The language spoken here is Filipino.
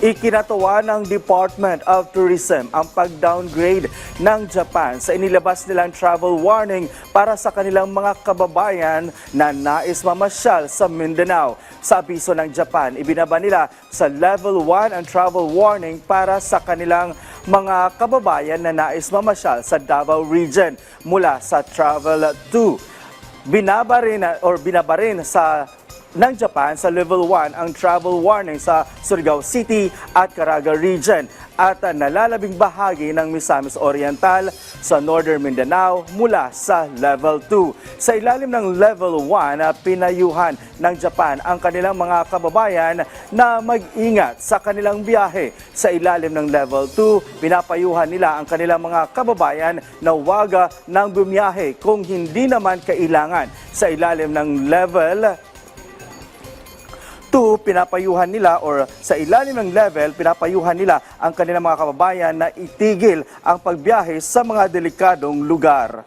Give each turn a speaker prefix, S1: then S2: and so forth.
S1: Ikinatuwa ng Department of Tourism ang pag-downgrade ng Japan sa inilabas nilang travel warning para sa kanilang mga kababayan na nais mamasyal sa Mindanao. Sa abiso ng Japan, ibinaba nila sa level 1 ang travel warning para sa kanilang mga kababayan na nais mamasyal sa Davao Region mula sa Travel 2 binaba rin or binaba rin sa ng Japan sa level 1 ang travel warning sa Surigao City at Caraga Region at nalalabing bahagi ng Misamis Oriental sa Northern Mindanao mula sa level 2. Sa ilalim ng level 1, uh, pinayuhan ng Japan ang kanilang mga kababayan na mag-ingat sa kanilang biyahe. Sa ilalim ng level 2, pinapayuhan nila ang kanilang mga kababayan na waga ng bumiyahe kung hindi naman kailangan. Sa ilalim ng level 2, pinapayuhan nila or sa ilalim ng level, pinapayuhan nila ang kanilang mga kababayan na itigil ang pagbiyahe sa mga delikadong lugar.